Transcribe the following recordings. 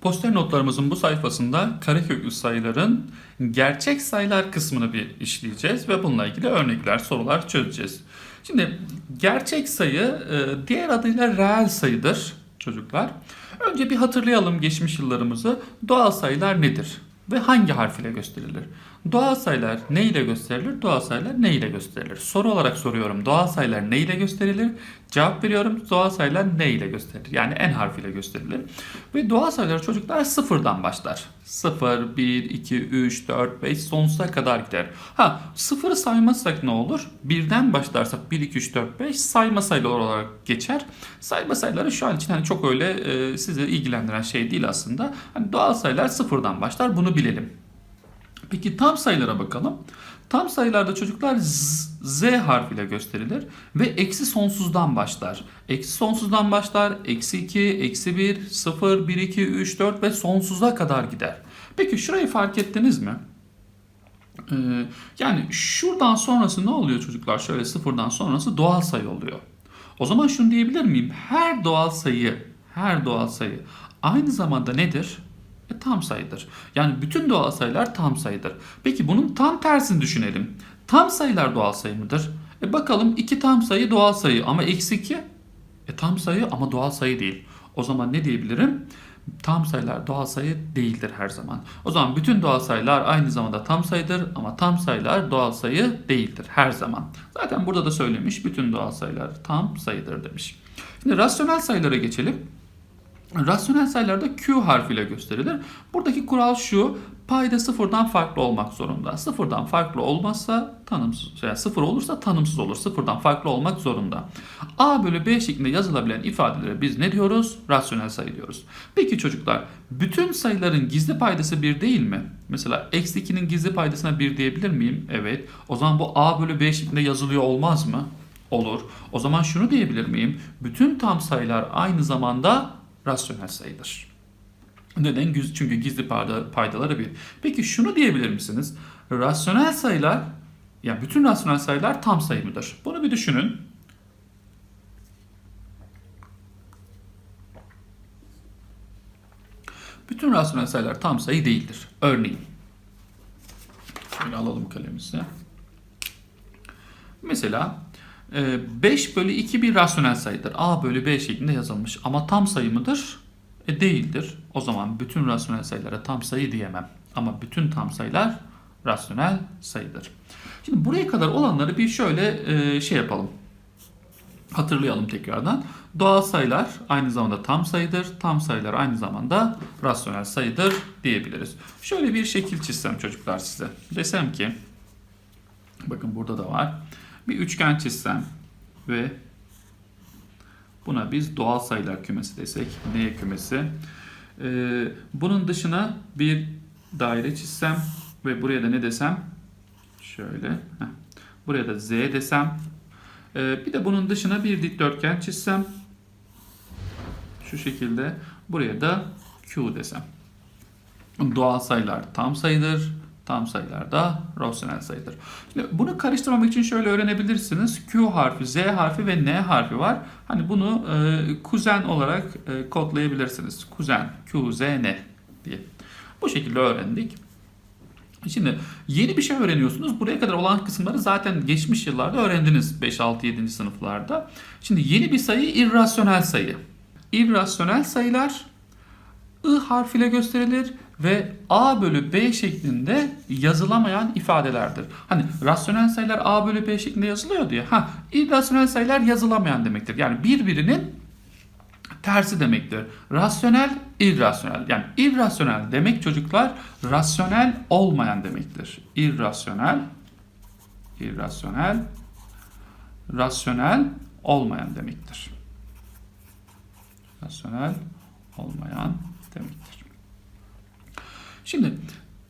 Poster notlarımızın bu sayfasında kareköklü sayıların gerçek sayılar kısmını bir işleyeceğiz ve bununla ilgili örnekler, sorular çözeceğiz. Şimdi gerçek sayı e, diğer adıyla reel sayıdır çocuklar. Önce bir hatırlayalım geçmiş yıllarımızı. Doğal sayılar nedir ve hangi harf ile gösterilir? Doğal sayılar ne ile gösterilir? Doğal sayılar ne ile gösterilir? Soru olarak soruyorum. Doğal sayılar ne ile gösterilir? Cevap veriyorum. Doğal sayılar ne ile gösterilir? Yani n harfiyle gösterilir. Ve doğal sayılar çocuklar sıfırdan başlar. 0, 1, 2, 3, 4, 5 sonsuza kadar gider. Ha sıfırı saymazsak ne olur? Birden başlarsak 1, 2, 3, 4, 5 sayma sayılar olarak geçer. Sayma sayıları şu an için hani çok öyle e, sizi ilgilendiren şey değil aslında. Hani doğal sayılar sıfırdan başlar bunu bilelim. Peki tam sayılara bakalım. Tam sayılarda çocuklar z, z harfiyle gösterilir ve eksi sonsuzdan başlar. Eksi sonsuzdan başlar, eksi 2, eksi 1, 0, 1, 2, 3, 4 ve sonsuza kadar gider. Peki şurayı fark ettiniz mi? Ee, yani şuradan sonrası ne oluyor çocuklar? Şöyle sıfırdan sonrası doğal sayı oluyor. O zaman şunu diyebilir miyim? Her doğal sayı, her doğal sayı aynı zamanda nedir? E, tam sayıdır. Yani bütün doğal sayılar tam sayıdır. Peki bunun tam tersini düşünelim. Tam sayılar doğal sayı mıdır? E bakalım iki tam sayı doğal sayı ama eksi 2 e tam sayı ama doğal sayı değil. O zaman ne diyebilirim? Tam sayılar doğal sayı değildir her zaman. O zaman bütün doğal sayılar aynı zamanda tam sayıdır ama tam sayılar doğal sayı değildir her zaman. Zaten burada da söylemiş bütün doğal sayılar tam sayıdır demiş. Şimdi rasyonel sayılara geçelim. Rasyonel sayılarda Q harfiyle gösterilir. Buradaki kural şu. Payda sıfırdan farklı olmak zorunda. Sıfırdan farklı olmazsa tanımsız, yani sıfır olursa tanımsız olur. Sıfırdan farklı olmak zorunda. A bölü B şeklinde yazılabilen ifadelere biz ne diyoruz? Rasyonel sayı diyoruz. Peki çocuklar, bütün sayıların gizli paydası 1 değil mi? Mesela eksi 2'nin gizli paydasına 1 diyebilir miyim? Evet. O zaman bu A bölü B şeklinde yazılıyor olmaz mı? Olur. O zaman şunu diyebilir miyim? Bütün tam sayılar aynı zamanda rasyonel sayıdır. Neden? Çünkü gizli payda, paydaları bir. Peki şunu diyebilir misiniz? Rasyonel sayılar, yani bütün rasyonel sayılar tam sayı mıdır? Bunu bir düşünün. Bütün rasyonel sayılar tam sayı değildir. Örneğin, şöyle alalım kalemimizi. Mesela 5 bölü 2 bir rasyonel sayıdır. A bölü B şeklinde yazılmış. Ama tam sayı mıdır? E değildir. O zaman bütün rasyonel sayılara tam sayı diyemem. Ama bütün tam sayılar rasyonel sayıdır. Şimdi buraya kadar olanları bir şöyle e, şey yapalım. Hatırlayalım tekrardan. Doğal sayılar aynı zamanda tam sayıdır. Tam sayılar aynı zamanda rasyonel sayıdır diyebiliriz. Şöyle bir şekil çizsem çocuklar size. Desem ki bakın burada da var. Bir üçgen çizsem ve buna biz doğal sayılar kümesi desek. N kümesi. Ee, bunun dışına bir daire çizsem ve buraya da ne desem? Şöyle. Heh. Buraya da Z desem. Ee, bir de bunun dışına bir dikdörtgen çizsem. Şu şekilde. Buraya da Q desem. Doğal sayılar tam sayıdır. Tam sayılar da rasyonel sayıdır. Şimdi bunu karıştırmamak için şöyle öğrenebilirsiniz. Q harfi, Z harfi ve N harfi var. Hani bunu e, kuzen olarak e, kodlayabilirsiniz. Kuzen, Q, Z, N diye. Bu şekilde öğrendik. Şimdi yeni bir şey öğreniyorsunuz. Buraya kadar olan kısımları zaten geçmiş yıllarda öğrendiniz 5, 6, 7. sınıflarda. Şimdi yeni bir sayı irrasyonel sayı. İrrasyonel sayılar I harfiyle gösterilir ve A bölü B şeklinde yazılamayan ifadelerdir. Hani rasyonel sayılar A bölü B şeklinde yazılıyor diye. Ha, irrasyonel sayılar yazılamayan demektir. Yani birbirinin tersi demektir. Rasyonel, irrasyonel. Yani irrasyonel demek çocuklar rasyonel olmayan demektir. İrrasyonel, irrasyonel, rasyonel olmayan demektir. Rasyonel olmayan demektir. Şimdi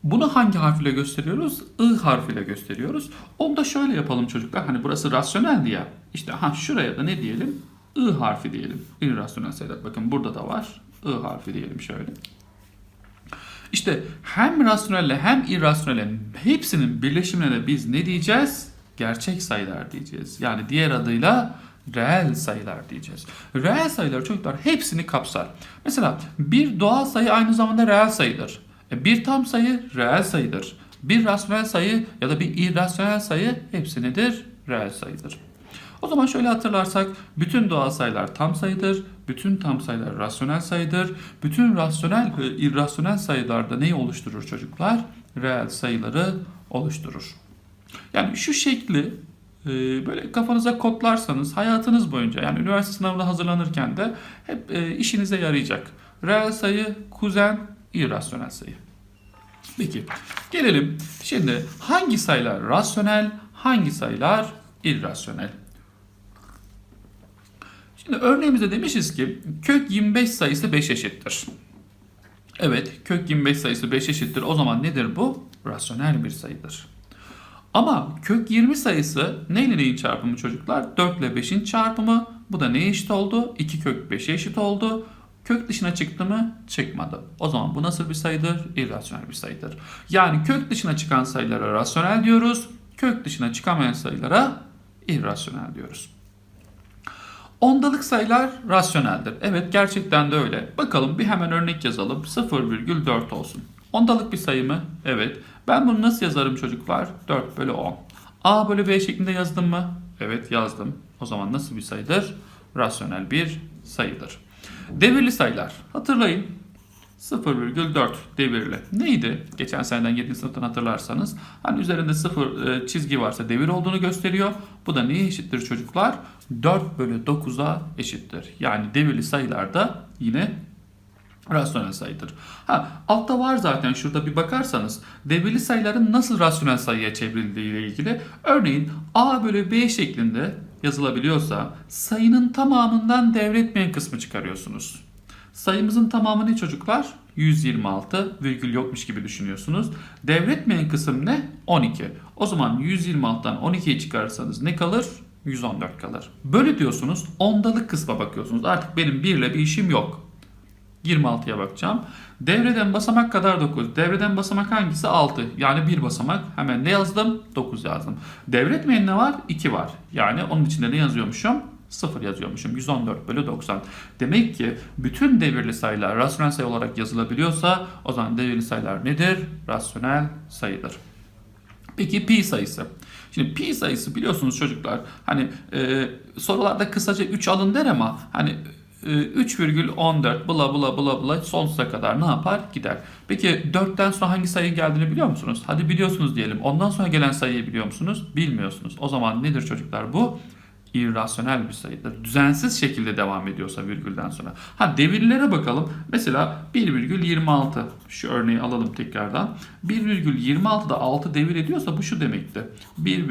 bunu hangi harfiyle gösteriyoruz? I harfiyle gösteriyoruz. Onu da şöyle yapalım çocuklar. Hani burası rasyoneldi ya. İşte ha şuraya da ne diyelim? I harfi diyelim. İrrasyonel sayılar. Bakın burada da var. I harfi diyelim şöyle. İşte hem rasyonelle hem irrasyonelle hepsinin birleşimine de biz ne diyeceğiz? Gerçek sayılar diyeceğiz. Yani diğer adıyla reel sayılar diyeceğiz. Reel sayılar çocuklar hepsini kapsar. Mesela bir doğal sayı aynı zamanda reel sayıdır. E, Bir tam sayı reel sayıdır. Bir rasyonel sayı ya da bir irrasyonel sayı hepsi nedir? Reel sayıdır. O zaman şöyle hatırlarsak bütün doğal sayılar tam sayıdır, bütün tam sayılar rasyonel sayıdır, bütün rasyonel ve irrasyonel sayılarda neyi oluşturur çocuklar? Reel sayıları oluşturur. Yani şu şekli e, böyle kafanıza kodlarsanız hayatınız boyunca yani üniversite sınavına hazırlanırken de hep e, işinize yarayacak. Reel sayı, kuzen, irrasyonel sayı. Peki gelelim şimdi hangi sayılar rasyonel, hangi sayılar irrasyonel? Şimdi örneğimizde demişiz ki kök 25 sayısı 5 eşittir. Evet kök 25 sayısı 5 eşittir. O zaman nedir bu? Rasyonel bir sayıdır. Ama kök 20 sayısı neyle neyin çarpımı çocuklar? 4 ile 5'in çarpımı. Bu da neye eşit oldu? 2 kök 5'e eşit oldu. Kök dışına çıktı mı? Çıkmadı. O zaman bu nasıl bir sayıdır? İrrasyonel bir sayıdır. Yani kök dışına çıkan sayılara rasyonel diyoruz. Kök dışına çıkamayan sayılara irrasyonel diyoruz. Ondalık sayılar rasyoneldir. Evet gerçekten de öyle. Bakalım bir hemen örnek yazalım. 0,4 olsun. Ondalık bir sayı mı? Evet. Ben bunu nasıl yazarım çocuklar? 4 bölü 10. A bölü B şeklinde yazdım mı? Evet yazdım. O zaman nasıl bir sayıdır? Rasyonel bir sayıdır. Devirli sayılar. Hatırlayın. 0,4 devirli. Neydi? Geçen seneden 7. sınıftan hatırlarsanız. Hani üzerinde 0 e, çizgi varsa devir olduğunu gösteriyor. Bu da neye eşittir çocuklar? 4 bölü 9'a eşittir. Yani devirli sayılarda yine rasyonel sayıdır. Ha, altta var zaten şurada bir bakarsanız devirli sayıların nasıl rasyonel sayıya çevrildiği ile ilgili örneğin a bölü b şeklinde yazılabiliyorsa sayının tamamından devretmeyen kısmı çıkarıyorsunuz. Sayımızın tamamı ne çocuklar? 126 virgül yokmuş gibi düşünüyorsunuz. Devretmeyen kısım ne? 12. O zaman 126'dan 12'yi çıkarırsanız ne kalır? 114 kalır. Böyle diyorsunuz. Ondalık kısma bakıyorsunuz. Artık benim 1 ile bir işim yok. 26'ya bakacağım. Devreden basamak kadar 9. Devreden basamak hangisi? 6. Yani bir basamak. Hemen ne yazdım? 9 yazdım. Devretmeyen ne var? 2 var. Yani onun içinde ne yazıyormuşum? 0 yazıyormuşum. 114 bölü 90. Demek ki bütün devirli sayılar rasyonel sayı olarak yazılabiliyorsa o zaman devirli sayılar nedir? Rasyonel sayıdır. Peki pi sayısı. Şimdi pi sayısı biliyorsunuz çocuklar hani e, sorularda kısaca 3 alın der ama hani 3,14 bula bula bula bula sonsuza kadar ne yapar? Gider. Peki 4'ten sonra hangi sayı geldiğini biliyor musunuz? Hadi biliyorsunuz diyelim. Ondan sonra gelen sayıyı biliyor musunuz? Bilmiyorsunuz. O zaman nedir çocuklar bu? irrasyonel bir sayıdır. Düzensiz şekilde devam ediyorsa virgülden sonra. Ha devirlere bakalım. Mesela 1,26 şu örneği alalım tekrardan. 1,26'da 6 devir ediyorsa bu şu demekti. 1,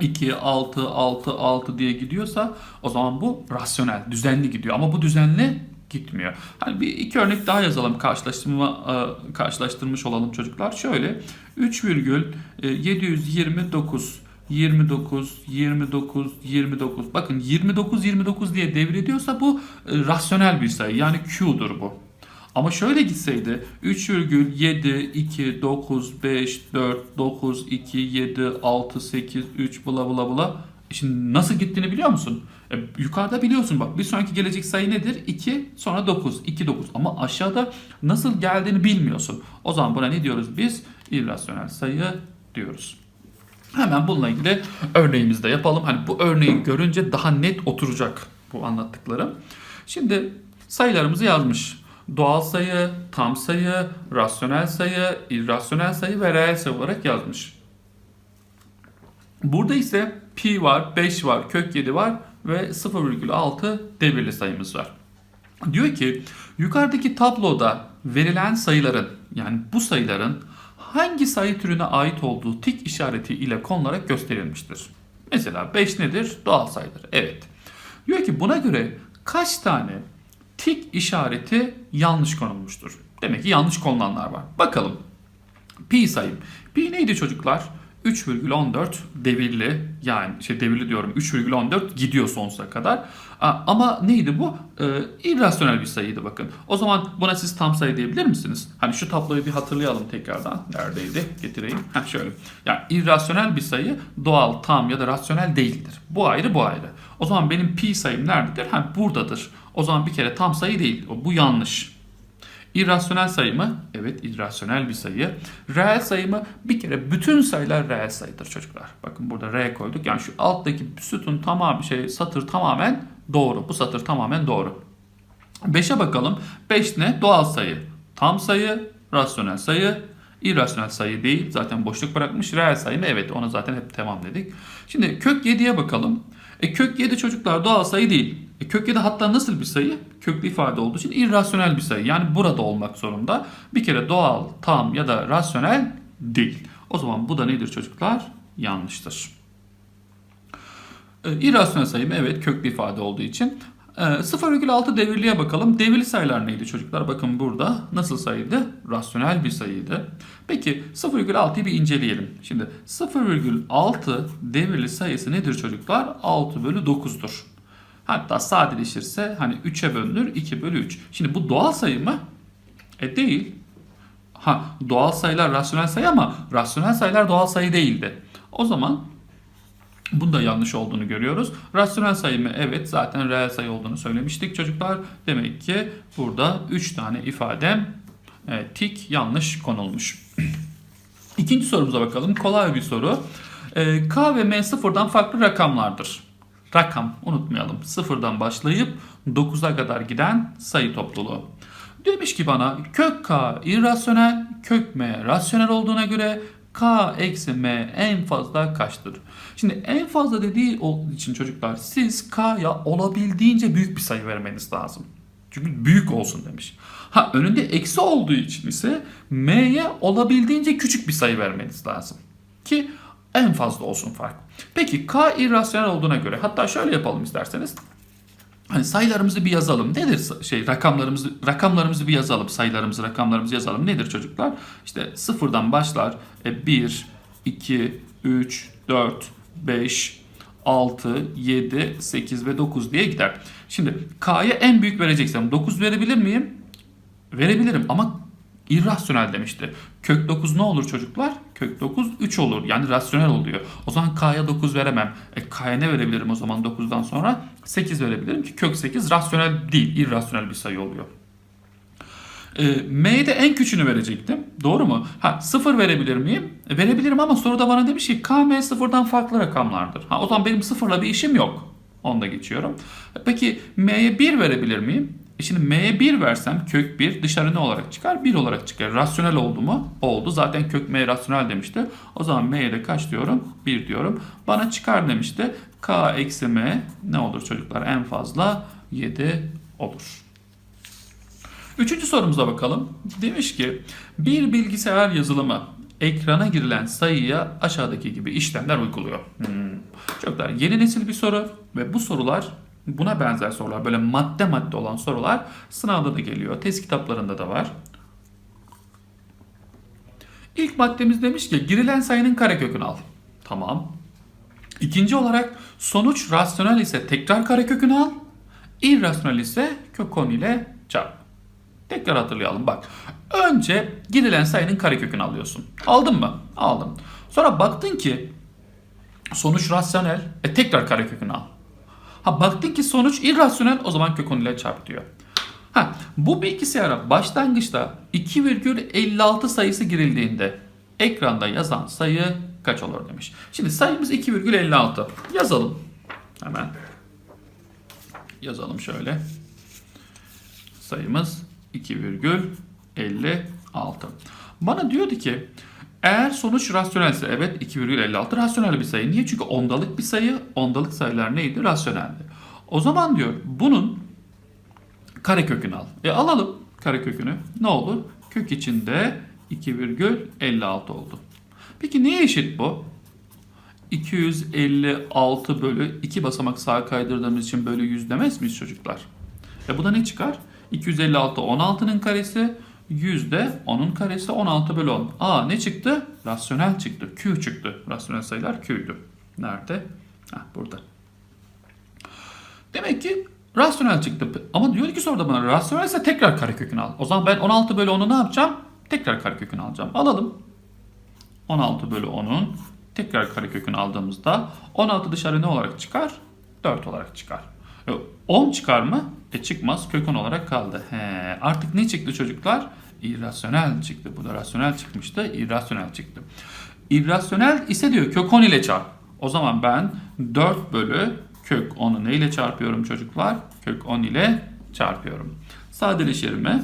2, 6, 6, 6 diye gidiyorsa o zaman bu rasyonel, düzenli gidiyor. Ama bu düzenli gitmiyor. Hani bir iki örnek daha yazalım karşılaştırma e, karşılaştırmış olalım çocuklar. Şöyle 3,729 29, 29, 29. Bakın 29, 29 diye devrediyorsa bu e, rasyonel bir sayı. Yani Q'dur bu. Ama şöyle gitseydi 3,7, 2, 9, 5, 4, 9, 2, 7, 6, 8, 3 bula bula bula. E Şimdi nasıl gittiğini biliyor musun? E, yukarıda biliyorsun bak bir sonraki gelecek sayı nedir? 2 sonra 9. 2 9 ama aşağıda nasıl geldiğini bilmiyorsun. O zaman buna ne diyoruz biz? İrrasyonel sayı diyoruz. Hemen bununla ilgili örneğimizi de yapalım. Hani bu örneği görünce daha net oturacak bu anlattıklarım. Şimdi sayılarımızı yazmış. Doğal sayı, tam sayı, rasyonel sayı, irrasyonel sayı ve reel sayı olarak yazmış. Burada ise pi var, 5 var, kök 7 var ve 0,6 devirli sayımız var. Diyor ki yukarıdaki tabloda verilen sayıların yani bu sayıların hangi sayı türüne ait olduğu tik işareti ile konularak gösterilmiştir. Mesela 5 nedir? Doğal sayıdır. Evet. Diyor ki buna göre kaç tane tik işareti yanlış konulmuştur? Demek ki yanlış konulanlar var. Bakalım. Pi sayım. Pi neydi çocuklar? 3,14 devirli yani şey devirli diyorum 3,14 gidiyor sonsuza kadar. Ama neydi bu? Ee, irrasyonel bir sayıydı bakın. O zaman buna siz tam sayı diyebilir misiniz? Hani şu tabloyu bir hatırlayalım tekrardan. Neredeydi? Getireyim. Heh, şöyle. Yani irrasyonel bir sayı doğal, tam ya da rasyonel değildir. Bu ayrı bu ayrı. O zaman benim pi sayım nerededir? Ha buradadır. O zaman bir kere tam sayı değil. Bu yanlış. İrrasyonel sayı mı? Evet irrasyonel bir sayı. Reel sayı mı? Bir kere bütün sayılar reel sayıdır çocuklar. Bakın burada R koyduk. Yani şu alttaki sütun tamam şey satır tamamen doğru. Bu satır tamamen doğru. 5'e bakalım. 5 ne? Doğal sayı. Tam sayı, rasyonel sayı, irrasyonel sayı değil. Zaten boşluk bırakmış. Reel sayı mı? Evet ona zaten hep tamam dedik. Şimdi kök 7'ye bakalım. E kök 7 çocuklar doğal sayı değil. E kök 7 hatta nasıl bir sayı? Köklü ifade olduğu için irrasyonel bir sayı. Yani burada olmak zorunda. Bir kere doğal, tam ya da rasyonel değil. O zaman bu da nedir çocuklar? Yanlıştır. E, İrrasyonel sayı mı? Evet köklü ifade olduğu için. E, 0,6 devirliye bakalım. Devirli sayılar neydi çocuklar? Bakın burada nasıl sayıydı? Rasyonel bir sayıydı. Peki 0,6'yı bir inceleyelim. Şimdi 0,6 devirli sayısı nedir çocuklar? 6 bölü 9'dur. Hatta sadeleşirse hani 3'e bölünür 2 bölü 3. Şimdi bu doğal sayı mı? E değil. Ha doğal sayılar rasyonel sayı ama rasyonel sayılar doğal sayı değildi. O zaman Bunda yanlış olduğunu görüyoruz. Rasyonel sayı mı? Evet zaten reel sayı olduğunu söylemiştik çocuklar. Demek ki burada 3 tane ifadem e, tik yanlış konulmuş. İkinci sorumuza bakalım. Kolay bir soru. E, K ve M sıfırdan farklı rakamlardır. Rakam unutmayalım. Sıfırdan başlayıp 9'a kadar giden sayı topluluğu. Demiş ki bana kök K irrasyonel, kök M rasyonel olduğuna göre K eksi M en fazla kaçtır? Şimdi en fazla dediği için çocuklar siz K'ya olabildiğince büyük bir sayı vermeniz lazım. Çünkü büyük olsun demiş. Ha önünde eksi olduğu için ise M'ye olabildiğince küçük bir sayı vermeniz lazım. Ki en fazla olsun fark. Peki K irrasyonel olduğuna göre hatta şöyle yapalım isterseniz. Hani sayılarımızı bir yazalım. Nedir şey rakamlarımızı rakamlarımızı bir yazalım. Sayılarımızı, rakamlarımızı yazalım. Nedir çocuklar? İşte sıfırdan başlar. E, 1, 2, 3, 4, 5, 6, 7, 8 ve 9 diye gider. Şimdi K'ya en büyük vereceksem 9 verebilir miyim? Verebilirim ama irrasyonel demişti. Kök 9 ne olur çocuklar? Kök 9 3 olur. Yani rasyonel oluyor. O zaman K'ya 9 veremem. E, K'ya ne verebilirim o zaman 9'dan sonra? 8 verebilirim ki kök 8 rasyonel değil. irrasyonel bir sayı oluyor. E, M'ye de en küçüğünü verecektim. Doğru mu? Ha 0 verebilir miyim? E, verebilirim ama soruda bana demiş ki K, M sıfırdan farklı rakamlardır. Ha o zaman benim sıfırla bir işim yok. Onu da geçiyorum. E, Peki M'ye 1 verebilir miyim? E şimdi M'ye 1 versem kök 1 dışarı ne olarak çıkar? 1 olarak çıkar. Rasyonel oldu mu? Oldu. Zaten kök M rasyonel demişti. O zaman M'ye de kaç diyorum? 1 diyorum. Bana çıkar demişti. K eksi M ne olur çocuklar? En fazla 7 olur. Üçüncü sorumuza bakalım. Demiş ki bir bilgisayar yazılımı ekrana girilen sayıya aşağıdaki gibi işlemler uyguluyor. Hmm. Çocuklar yeni nesil bir soru ve bu sorular buna benzer sorular böyle madde madde olan sorular sınavda da geliyor. Test kitaplarında da var. İlk maddemiz demiş ki girilen sayının karekökünü al. Tamam. İkinci olarak sonuç rasyonel ise tekrar karekökünü al. İrrasyonel ise kök 10 ile çarp. Tekrar hatırlayalım bak. Önce girilen sayının karekökünü alıyorsun. Aldın mı? Aldım. Sonra baktın ki sonuç rasyonel. E tekrar karekökünü al. Ha baktın ki sonuç irrasyonel o zaman kök 10 ile çarp diyor. Ha bu bilgisayara başlangıçta 2,56 sayısı girildiğinde ekranda yazan sayı kaç olur demiş. Şimdi sayımız 2,56. Yazalım. Hemen. Yazalım şöyle. Sayımız 2,56. Bana diyordu ki eğer sonuç rasyonelse evet 2,56 rasyonel bir sayı. Niye? Çünkü ondalık bir sayı. Ondalık sayılar neydi? Rasyoneldi. O zaman diyor bunun karekökünü al. E alalım karekökünü. Ne olur? Kök içinde 2,56 oldu. Peki neye eşit bu? 256 bölü 2 basamak sağa kaydırdığımız için bölü 100 demez miyiz çocuklar? E bu da ne çıkar? 256 16'nın karesi 100 de 10'un karesi 16 bölü 10. Aa ne çıktı? Rasyonel çıktı. Q çıktı. Rasyonel sayılar Q'ydu. Nerede? Heh, burada. Demek ki rasyonel çıktı. Ama diyor ki soruda bana rasyonel ise tekrar karekökünü al. O zaman ben 16 bölü 10'u ne yapacağım? Tekrar karekökünü alacağım. Alalım. 16 bölü 10'un tekrar karekökünü aldığımızda 16 dışarı ne olarak çıkar? 4 olarak çıkar. E, 10 çıkar mı? E çıkmaz. Kök 10 olarak kaldı. He, artık ne çıktı çocuklar? İrrasyonel çıktı. Bu da rasyonel çıkmıştı. İrrasyonel çıktı. İrrasyonel ise diyor kök 10 ile çarp. O zaman ben 4 bölü kök 10'u ne ile çarpıyorum çocuklar? Kök 10 ile çarpıyorum. Sadeleşir mi?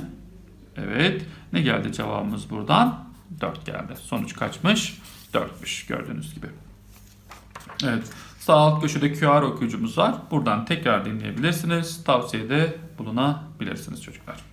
Evet. Ne geldi cevabımız buradan? 4 geldi. Sonuç kaçmış? 4'müş gördüğünüz gibi. Evet. Sağ alt köşede QR okuyucumuz var. Buradan tekrar dinleyebilirsiniz. Tavsiyede bulunabilirsiniz çocuklar.